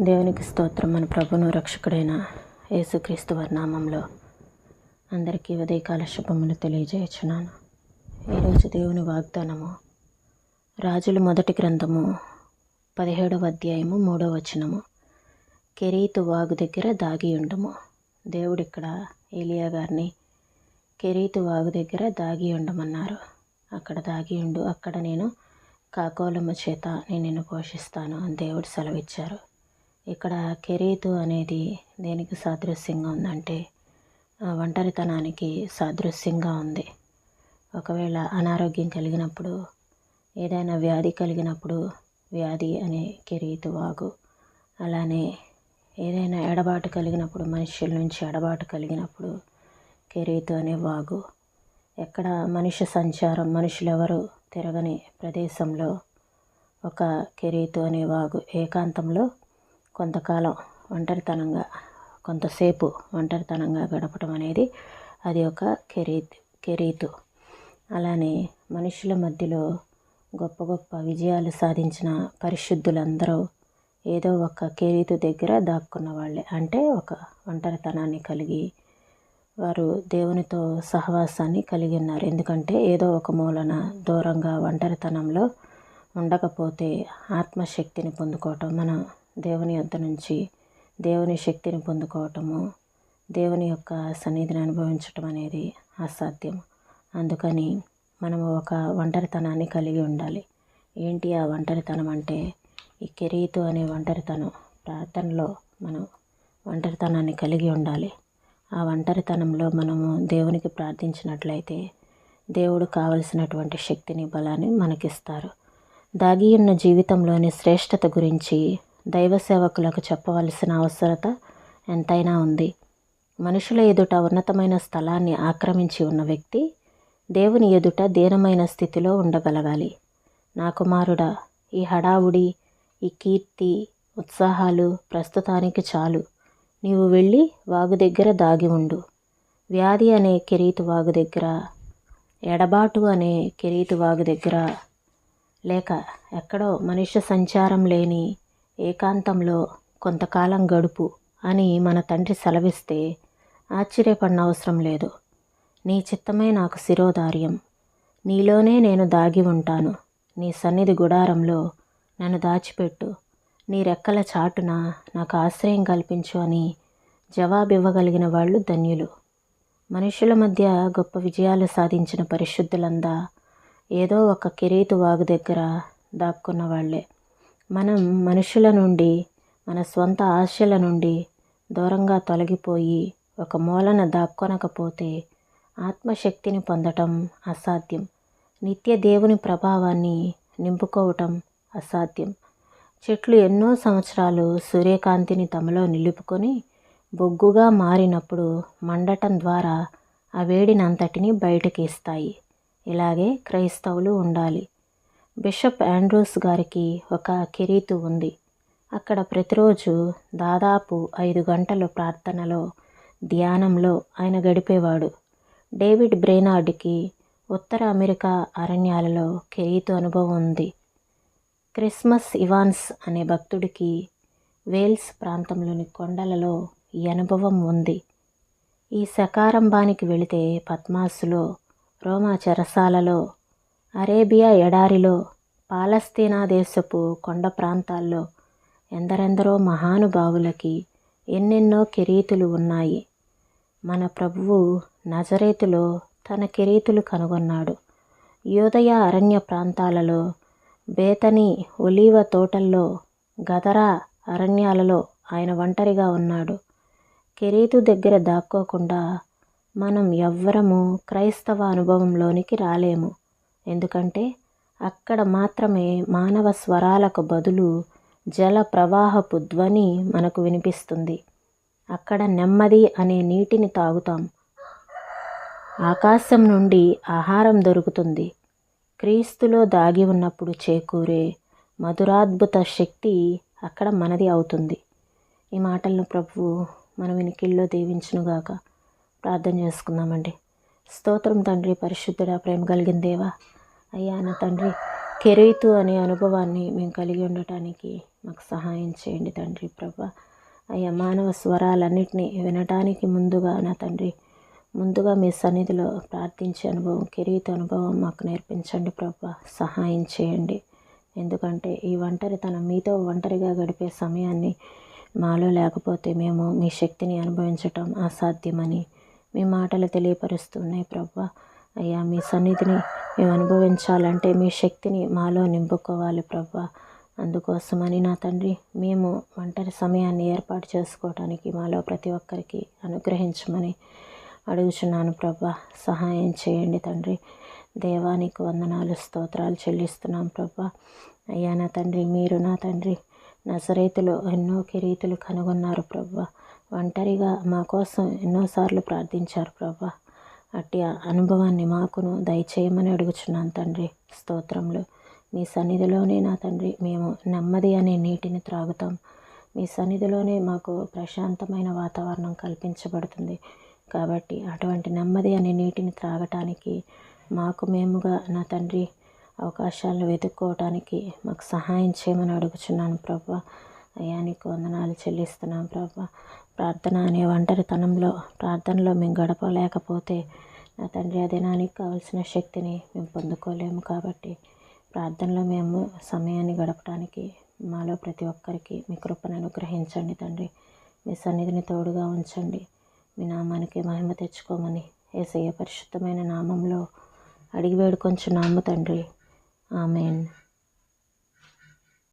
దేవునికి స్తోత్రం. మన ప్రభును రక్షకుడైన యేసుక్రీస్తు వర్నామంలో అందరికీ ఉదయకాల శుభములు తెలియజేయుచున్నాను. ఈరోజు దేవుని వాగ్దానము రాజుల మొదటి గ్రంథము పదిహేడవ అధ్యాయము మూడవ వచనము. కెరీతు వాగు దగ్గర దాగి ఉండము. దేవుడు ఇక్కడ ఏలియా గారిని కెరీతు వాగు దగ్గర దాగి ఉండమన్నారు. అక్కడ దాగి ఉండు అక్కడ నేను కాకోలమ్మ చేత నేను నిన్ను పోషిస్తాను అని దేవుడు సెలవిచ్చారు. ఇక్కడ కెరీతు అనేది దేనికి సాదృశ్యంగా ఉందంటే ఒంటరితనానికి సాదృశ్యంగా ఉంది. ఒకవేళ అనారోగ్యం కలిగినప్పుడు ఏదైనా వ్యాధి కలిగినప్పుడు వ్యాధి అనే కెరీతు వాగు. అలానే ఏదైనా ఎడబాటు కలిగినప్పుడు మనుషుల నుంచి ఎడబాటు కలిగినప్పుడు కెరీతు అనే వాగు. ఎక్కడ మనిషి సంచారం మనుషులెవరు తిరగని ప్రదేశంలో ఒక కెరీతు అనే వాగు ఏకాంతంలో కొంతకాలం ఒంటరితనంగా కొంతసేపు ఒంటరితనంగా గడపడం అనేది అది ఒక కెరీత్ కెరీతు. అలానే మనుషుల మధ్యలో గొప్ప గొప్ప విజయాలు సాధించిన పరిశుద్ధులందరూ ఏదో ఒక కెరీతు దగ్గర దాక్కున్న వాళ్ళే. అంటే ఒక ఒంటరితనాన్ని కలిగి వారు దేవునితో సహవాసాన్ని కలిగి ఉన్నారు. ఎందుకంటే ఏదో ఒక మూలన దూరంగా ఒంటరితనంలో ఉండకపోతే ఆత్మశక్తిని పొందుకోవటం మన దేవుని యొద్ద నుంచి దేవుని శక్తిని పొందుకోవటము దేవుని యొక్క సన్నిధిని అనుభవించటం అనేది అసాధ్యం. అందుకని మనము ఒక ఒంటరితనాన్ని కలిగి ఉండాలి. ఏంటి ఆ ఒంటరితనం అంటే? ఈ కెరీతు అనే ఒంటరితనం ప్రార్థనలో మనం ఒంటరితనాన్ని కలిగి ఉండాలి. ఆ ఒంటరితనంలో మనము దేవునికి ప్రార్థించినట్లయితే దేవుడు కావలసినటువంటి శక్తిని బలాన్ని మనకిస్తారు. దాగి ఉన్న జీవితంలోని శ్రేష్టత గురించి దైవ సేవకులకు చెప్పవలసిన అవసరత ఎంతైనా ఉంది. మనుషుల ఎదుట ఉన్నతమైన స్థలాన్ని ఆక్రమించి ఉన్న వ్యక్తి దేవుని ఎదుట దీనమైన స్థితిలో ఉండగలగాలి. నా కుమారుడా ఈ హడావుడి ఈ కీర్తి ఉత్సాహాలు ప్రస్తుతానికి చాలు. నీవు వెళ్ళి వాగు దగ్గర దాగి ఉండు. వ్యాధి అనే కిరీతు వాగు దగ్గర ఎడబాటు అనే కిరీతు వాగు దగ్గర. లేక ఎక్కడో మనుష్య సంచారం లేని ఏకాంతంలో కొంతకాలం గడుపు అని మన తండ్రి సెలవిస్తే ఆశ్చర్యపడిన అవసరం లేదు. నీ చిత్తమే నాకు శిరోధార్యం. నీలోనే నేను దాగి ఉంటాను. నీ సన్నిధి గుడారంలో నన్ను దాచిపెట్టు. నీ రెక్కల చాటున నాకు ఆశ్రయం కల్పించు అని జవాబివ్వగలిగిన వాళ్ళు ధన్యులు. మనుషుల మధ్య గొప్ప విజయాలు సాధించిన పరిశుద్ధులందా? ఏదో ఒక కిరీతు వాగు దగ్గర దాక్కున్న వాళ్ళే. మనం మనుషుల నుండి మన స్వంత ఆశల నుండి దూరంగా తొలగిపోయి ఒక మూలన దాక్కొనకపోతే ఆత్మశక్తిని పొందటం అసాధ్యం. నిత్య దేవుని ప్రభావాన్ని నింపుకోవటం అసాధ్యం. చెట్లు ఎన్నో సంవత్సరాలు సూర్యకాంతిని తమలో నిలుపుకొని బొగ్గుగా మారినప్పుడు మండటం ద్వారా ఆ వేడినంతటిని బయటకి ఇస్తాయి ఇలాగే క్రైస్తవులు ఉండాలి. బిషప్ ఆండ్రూస్ గారికి ఒక కిరీతు ఉంది. అక్కడ ప్రతిరోజు దాదాపు ఐదు గంటలు ప్రార్థనలో ధ్యానంలో ఆయన గడిపేవాడు. డేవిడ్ బ్రేనార్డ్కి ఉత్తర అమెరికా అరణ్యాలలో కిరీతు అనుభవం ఉంది. క్రిస్మస్ ఇవాన్స్ అనే భక్తుడికి వేల్స్ ప్రాంతంలోని కొండలలో ఈ అనుభవం ఉంది. ఈ సకారంభానికి వెళితే పద్మాసులో రోమా చెరసాలలో అరేబియా ఎడారిలో పాలస్తీనా దేశపు కొండ ప్రాంతాల్లో ఎందరెందరో మహానుభావులకి ఎన్నెన్నో కిరీతులు ఉన్నాయి. మన ప్రభువు నజరేతులో తన కిరీతులు కనుగొన్నాడు. యోదయ అరణ్య ప్రాంతాలలో బేతని ఒలీవ తోటల్లో గదరా అరణ్యాలలో ఆయన ఒంటరిగా ఉన్నాడు. కెరీతు దగ్గర దాక్కోకుండా మనం ఎవ్వరము క్రైస్తవ అనుభవంలోనికి రాలేము. ఎందుకంటే అక్కడ మాత్రమే మానవ స్వరాలకు బదులు జల ప్రవాహపు ధ్వని మనకు వినిపిస్తుంది. అక్కడ నెమ్మది అనే నీటిని తాగుతాం. ఆకాశం నుండి ఆహారం దొరుకుతుంది. క్రీస్తులో దాగి ఉన్నప్పుడు చేకూరే మధురాద్భుత శక్తి అక్కడ మనది అవుతుంది. ఈ మాటలను ప్రభువు మన వినికిల్లో దీవించునుగాక. ప్రార్థన చేసుకుందామండి. స్తోత్రం తండ్రి పరిశుద్ధుడ ప్రేమ కలిగిన దేవా. అయ్యా నా తండ్రి కెరీతు అనే అనుభవాన్ని మేము కలిగి ఉండటానికి మాకు సహాయం చేయండి తండ్రి ప్రభా. అయ్యా మానవ స్వరాలన్నింటినీ వినటానికి ముందుగా నా తండ్రి ముందుగా మీ సన్నిధిలో ప్రార్థించే అనుభవం కిరీత అనుభవం మాకు నేర్పించండి ప్రభా. సహాయం చేయండి. ఎందుకంటే ఈ ఒంటరితనం మీతో ఒంటరిగా గడిపే సమయాన్ని మాలో లేకపోతే మేము మీ శక్తిని అనుభవించటం అసాధ్యమని మీ మాటలు తెలియపరుస్తున్నాయి ప్రభా. అయ్యా మీ సన్నిధిని మేము అనుభవించాలంటే మీ శక్తిని మాలో నింపుకోవాలి ప్రభా. అందుకోసమని నా తండ్రి మేము ఒంటరి సమయాన్ని ఏర్పాటు చేసుకోవడానికి మాలో ప్రతి ఒక్కరికి అనుగ్రహించమని అడుగుచున్నాను ప్రభా. సహాయం చేయండి తండ్రి. దేవానికి వందనాలు స్తోత్రాలు చెల్లిస్తున్నాం ప్రభా. అయ్యా నా తండ్రి మీరు నా తండ్రి. నజరైతులో ఎన్నో కిరీతులు కనుగొన్నారు ప్రభా. ఒంటరిగా మా కోసం ఎన్నోసార్లు ప్రార్థించారు ప్రభా. అట్టి అనుభవాన్ని మాకును దయచేయమని అడుగుచున్నాను తండ్రి. స్తోత్రంలో మీ సన్నిధిలోనే నా తండ్రి మేము నెమ్మది అనే నీటిని త్రాగుతాం. మీ సన్నిధిలోనే మాకు ప్రశాంతమైన వాతావరణం కల్పించబడుతుంది. కాబట్టి అటువంటి నెమ్మది అనే నీటిని త్రాగటానికి మాకు మేముగా నా తండ్రి అవకాశాలను వెతుక్కోవటానికి మాకు సహాయం చేయమని అడుగుచున్నాను ప్రభా. అయ్యా నీకు వందనాలు చెల్లిస్తున్నాం ప్రభా. ప్రార్థన అనే ఒంటరితనంలో ప్రార్థనలో మేము గడపలేకపోతే నా తండ్రి ఆ దినానికి కావలసిన శక్తిని మేము పొందుకోలేము కాబట్టి ప్రార్థనలో మేము సమయాన్ని గడపడానికి మాలో ప్రతి ఒక్కరికి మీ కృపను అనుగ్రహించండి తండ్రి. మీ సన్నిధిని తోడుగా ఉంచండి. మీ నామానికి మహిమ తెచ్చుకోమని ఏసయ్య పరిశుద్ధమైన నామంలో అడిగి వేడుకొంచున్నాము తండ్రి. ఆమెన్.